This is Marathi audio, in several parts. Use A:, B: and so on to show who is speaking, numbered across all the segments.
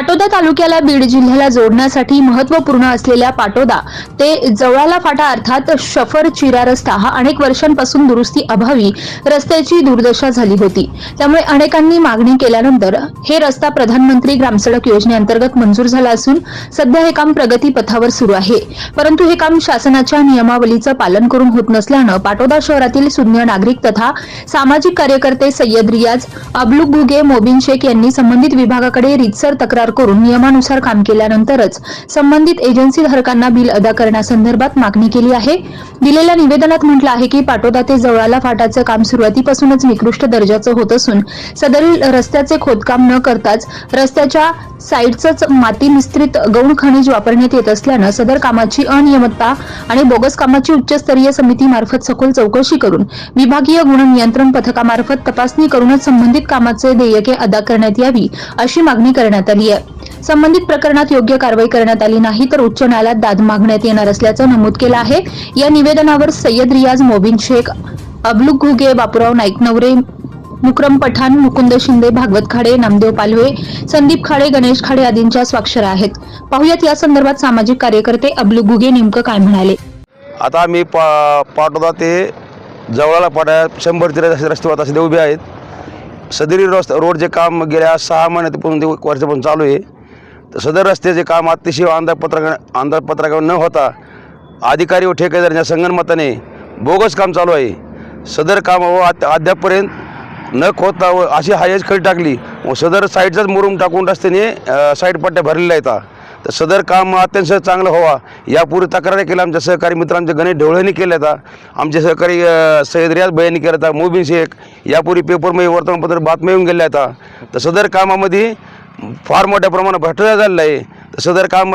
A: पाटोदा तालुक्याला बीड जिल्ह्याला जोडण्यासाठी महत्त्वपूर्ण असलेल्या पाटोदा ते जवळाला फाटा अर्थात शफर चिरा रस्ता हा अनेक वर्षांपासून दुरुस्ती अभावी रस्त्याची दुर्दशा झाली होती. त्यामुळे अनेकांनी मागणी केल्यानंतर हे रस्ता प्रधानमंत्री ग्रामसडक योजनेअंतर्गत मंजूर झाला असून सध्या हे काम प्रगती पथावर सुरू आहे. परंतु हे काम शासनाच्या नियमावलीचं पालन करून होत नसल्यानं पाटोदा शहरातील सुज्ञ नागरिक तथा सामाजिक कार्यकर्ते सय्यद रियाज अब्लुक घुगे मोबिन शेख यांनी संबंधित विभागाकडे रितसर तक्रार करून नियमानुसार काम केल्यानंतरच संबंधित एजन्सी धारकांना बिल अदा करण्यासंदर्भात मागणी केली आहे. दिलेल्या निवेदनात म्हटलं आहे की पाटोदा ते जवळाला फाटाचं काम सुरुवातीपासूनच निकृष्ट दर्जाचं होत असून सदरील रस्त्याचे खोदकाम न करताच रस्त्याच्या साईडचंच माती मिश्रित गौण खनिज वापरण्यात येत असल्यानं सदर कामाची अनियमितता आणि बोगस कामाची उच्चस्तरीय समितीमार्फत सखोल चौकशी करून विभागीय गुण नियंत्रण पथकामार्फत तपासणी करूनच संबंधित कामाचे देयके अदा करण्यात यावी अशी मागणी करण्यात आली आहे. संबंधित प्रकरणात योग्य कारवाई करण्यात आली नाही तर उच्च न्यायालयात दाद मागण्यात येणार असल्याचं नमूद केलं आहे. या निवेदनावर सय्यद रियाज मोबिन शेख अबलुक घुगे बापूराव नाईक नवरे मुक्रम पठाण मुकुंद शिंदे भागवत खाडे नामदेव पालवे संदीप खाडे गणेश खाडे आदींच्या स्वाक्षऱ्या आहेत. पाहुयात या संदर्भात सामाजिक कार्यकर्ते अब्लू घुगे नेमकं काय म्हणाले?
B: आता आम्ही पा पाटोदा ते जवळाला पाट्या शंभर ते रस्ते रस्ते असे उभे आहेत. सदरी रस्ता रोडचे काम गेल्या सहा महिन्यापासून ते वर्षापासून चालू आहे. तर सदर रस्त्याचे काम अतिशय अंदाजपत्रका अंदाजपत्रकावर न होता अधिकारी व ठेकेदारांच्या संगणमताने बोगस काम चालू आहे. सदर काम व अद्यापपर्यंत न खोदता व अशी हायज खळी टाकली. व सदर साईडचाच मुरुम टाकून रस्त्याने साईड पट्ट्या भरलेल्या आहेत तर सदर काम अत्यंत चांगलं व्हावा. यापूर्वी तक्रारी केल्या आमच्या सहकारी मित्र गणेश ढवळेने केल्या होता आमचे सहकारी सैद रियाज भयांनी केला होता मोबिन शेख यापूर्वी पेपरमध्ये वर्तमानपत्र बातम्या येऊन गेल्या होता तर सदर कामामध्ये फार मोठ्या प्रमाणात भ्रष्टाचार झालेला आहे. तर सदर काम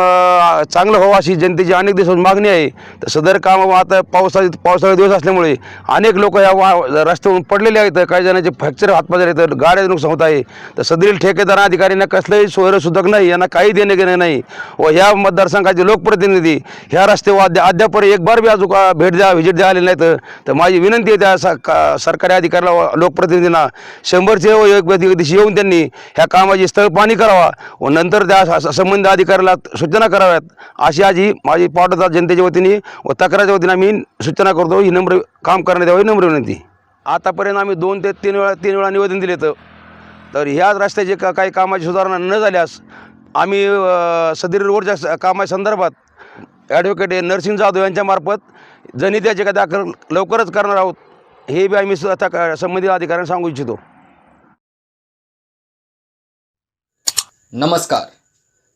B: चांगलं व्हावं अशी जनतेची अनेक दिवस मागणी आहे. तर सदर काम हो आता पावसाळी पावसाळी दिवस असल्यामुळे अनेक लोक या वा रस्त्यावरून पडलेले आहेत. काही जणांचे फ्रॅक्चर हातपाजर आहेत गाड्या नुकसान होत आहे. तर सदरील ठेकेदार अधिकाऱ्यांना कसलंही सोयरं सुधक नाही यांना काही देणे घेणे नाही. व ह्या मतदारसंघाचे लोकप्रतिनिधी ह्या रस्त्यावर अद्या अद्याप एक बार बी अजून भेट द्या व्हिजिट द्या आलेले नाहीत. तर माझी विनंती आहे त्या सा का- सरकारी अधिकाऱ्याला व लोकप्रतिनिधींना शंभरचे व एक दिवशी येऊन त्यांनी ह्या कामाची स्थळ पाणी करावा. व नंतर त्या स- स- संबंधित अधिकाऱ्याला सूचना कराव्यात. अशी आज ही माझी पावडा जनतेच्या वतीने व तक्रारच्या वतीने आम्ही सूचना करतो. ही नम्र काम करण्यात यावी नम्र विनंती. आतापर्यंत आम्ही दोन ते तीन वेळा तीन वेळा निवेदन दिले तर. ह्याच रस्त्याचे का काही कामाची सुधारणा न झाल्यास आम्ही सदरी रोडच्या कामाच्या संदर्भात ॲडव्होकेट नरसिंग जाधव यांच्यामार्फत जनित्याचे का दाखल लवकरच करणार आहोत. हे बी आम्ही आता संबंधित अधिकाऱ्यांना सांगू इच्छितो.
C: नमस्कार.